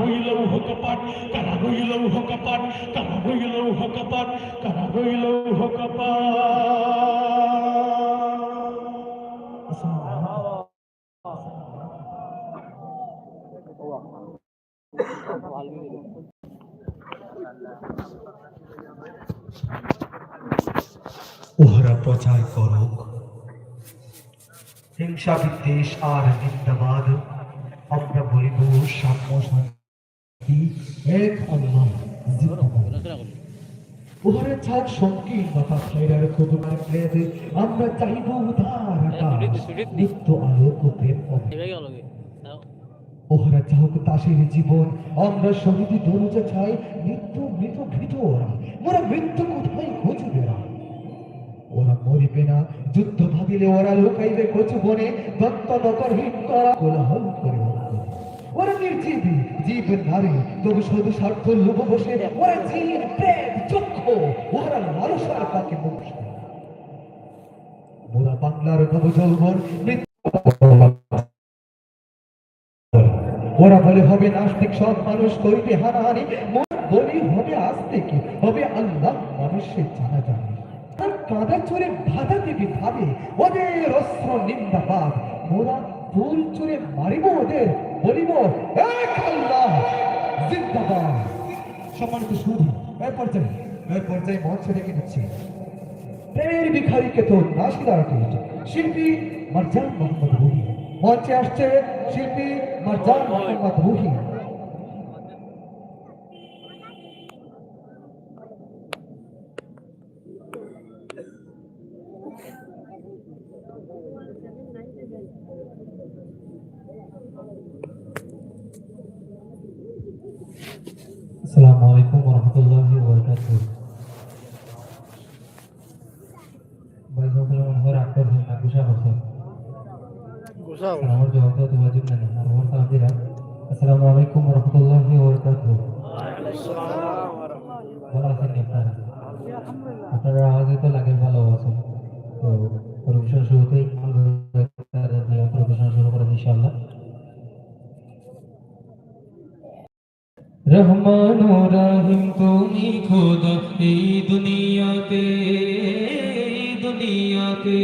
রইল কপাট কারা রইল কপাট কারা রইল কপাট কারা রইল কপাট উহারা প্রচার করুক হিংসা বিদ্বেষ আর নিন্দাবাদ। আমরা বলিব সাম্য এক আল্লাহ উহারা ছাড় সংকীর্ণতা ছাইরার খুদুমার প্রেদে আমরা চাইব উদার আকাশ নিত্য আলোক প্রেম ওহারা চাহক তাসের জীবন আমরা শহীদ দরজা ছাই নিত্য মৃত ভীত ওরা মোরা মৃত্যু কোথায় খুঁজবে না ওরা মরিবে না যুদ্ধ ভাবিলে ওরা লুকাইবে কচু বনে দত্ত নকর হিট করা কোলাহল করে। ওরা ওরা বলে, হবে নাস্তিক সব মানুষ করিবে হানাহানি। মোর বলি, হবে আস্তিক, হবে আল্লাহ মানুষের জানা জানি আর কাদা চোরে বাধা দেবে ভাবে, ওদের অস্ত্র নিন্দাবাদ। মোরা ফুল চুরে মারিব ওদের, বলিব এক আল্লাহ জিন্দাবাদ। সম্মানিত সুধী এক পর্যায়ে এক পর্যায়ে মঞ্চ রেখে নিচ্ছে। প্রেমের ভিখারিকে তো নাসিদার শিল্পী মারজান মোহাম্মদ রুহি। মঞ্চে আসছে শিল্পী মারজান মোহাম্মদ রুহি। আসসালামু আলাইকুম ওরহমতুল্লাহি ওয়াবারাকাতুহু ভাই সকলে মনে হয় রাগ করছেন না? গুসা করছেন? আমার জবাব দেওয়া তো ওয়াজিব না। আর আমার সাহায্যেরা আসসালামু আলাইকুম ওরহমতুল্লাহি ওয়াবারাকাতুহু ভালো আছেন আপনারা? আপনারা আওয়াজে তো লাগে ভালো আছেন রহমান রাহিম তুমি খোদা, এই দুনিয়াতে এই দুনিয়াতে।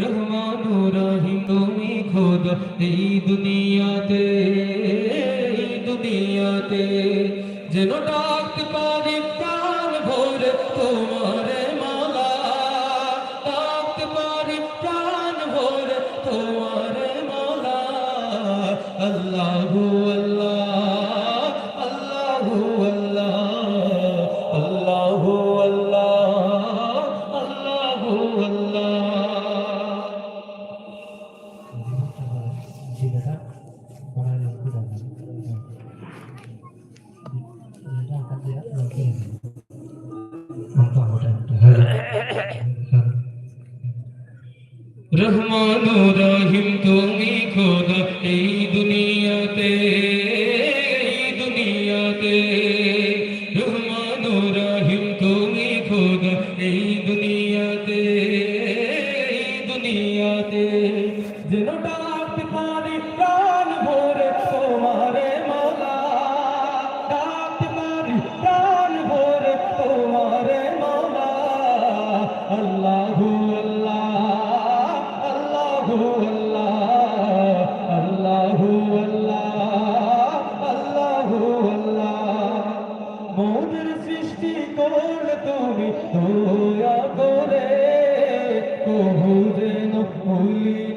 রহমান রাহিম তুমি খোদা, এই দুনিয়াতে এই দুনিয়াতে। যেন ডাকতে পারি প্রাণ ভরে তোমার মালা। ডাকতে পারি প্রাণ ভরে তোমার মালা। আল্লাহ রহমান রহিম তুমি খোদা এই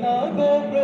না গো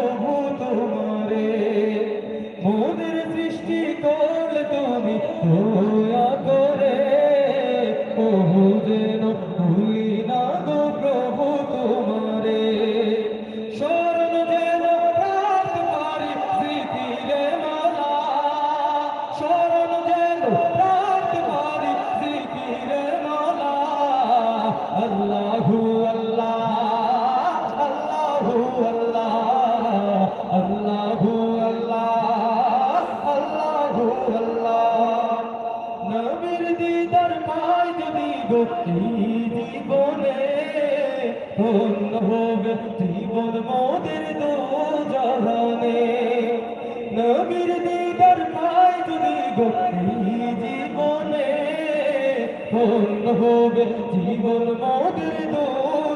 হবে জীবন মোদের দু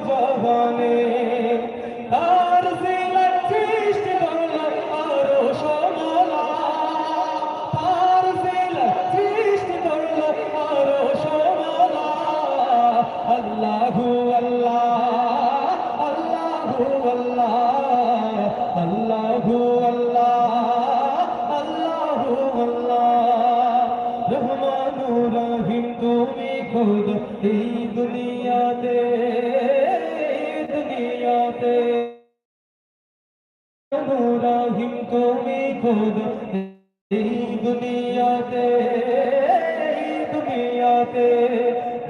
জবানে। তার সৃষ্টি খুদ এই দুনিয়াতে দুনিয়াতে। রাহিম তুমি খুদ এই দুনিয়াতে দুনিয়াতে।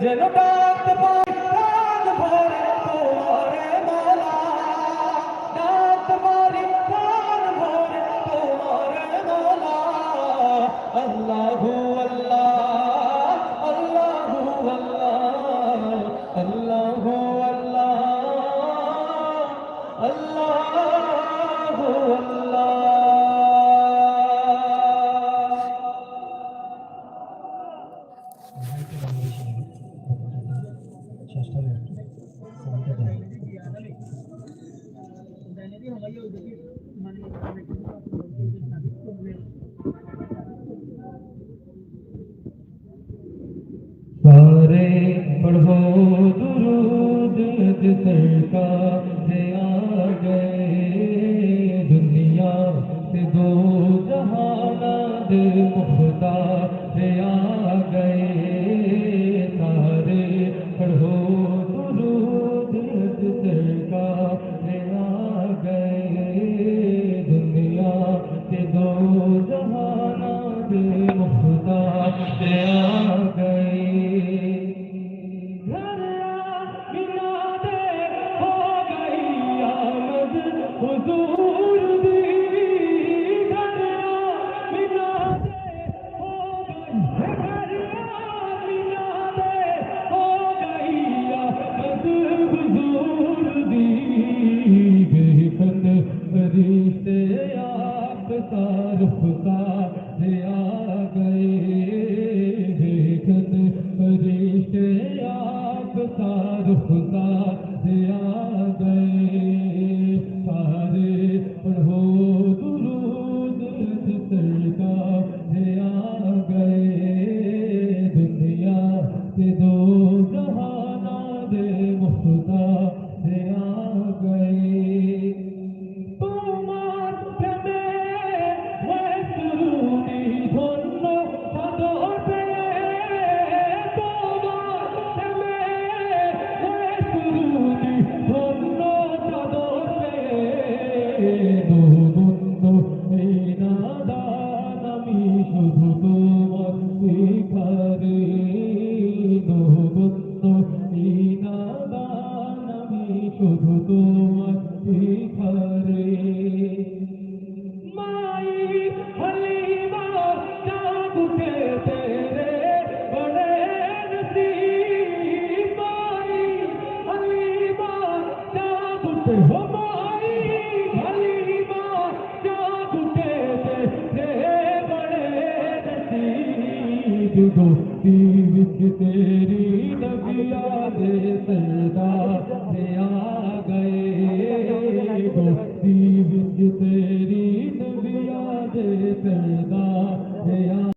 যেন ডাক পাই প্রাণ ভরে তোমারে মালা। ডাক তোমারি প্রাণ ভরে তোমারে মালা। আল্লাহু करता है শুধু তোমার দেখারে दोस्ती विझ तेरी नवी आदार गे दोस्ती विझ तेरी नवी आद दया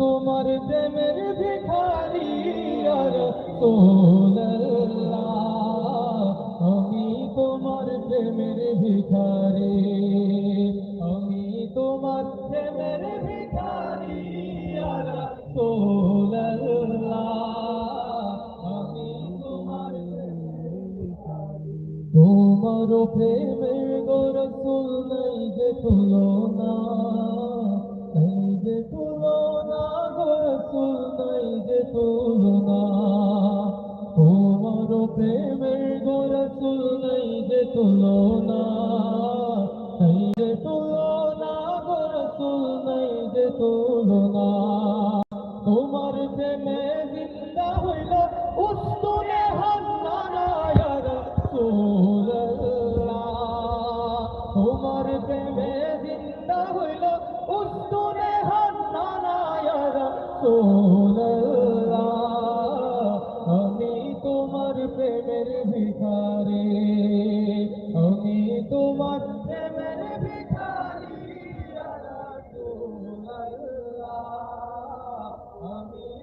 তোমার প্রেমের ভিখারি আর আমি তোমার প্রেমের ভিখারি আমি তোমার প্রেমের ভিখারি আর আমি তোমার তোমার প্রেমের গরসুল নাই যে তুলনা پہ میرے گو رسول نہیں دے تو لونا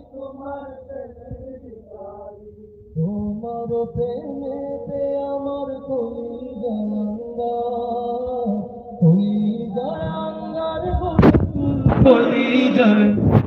তোমার প্রেমেতে আমার কবি জানাঙ্গা কবি জানাঙ্গার কবি জানাঙ্গা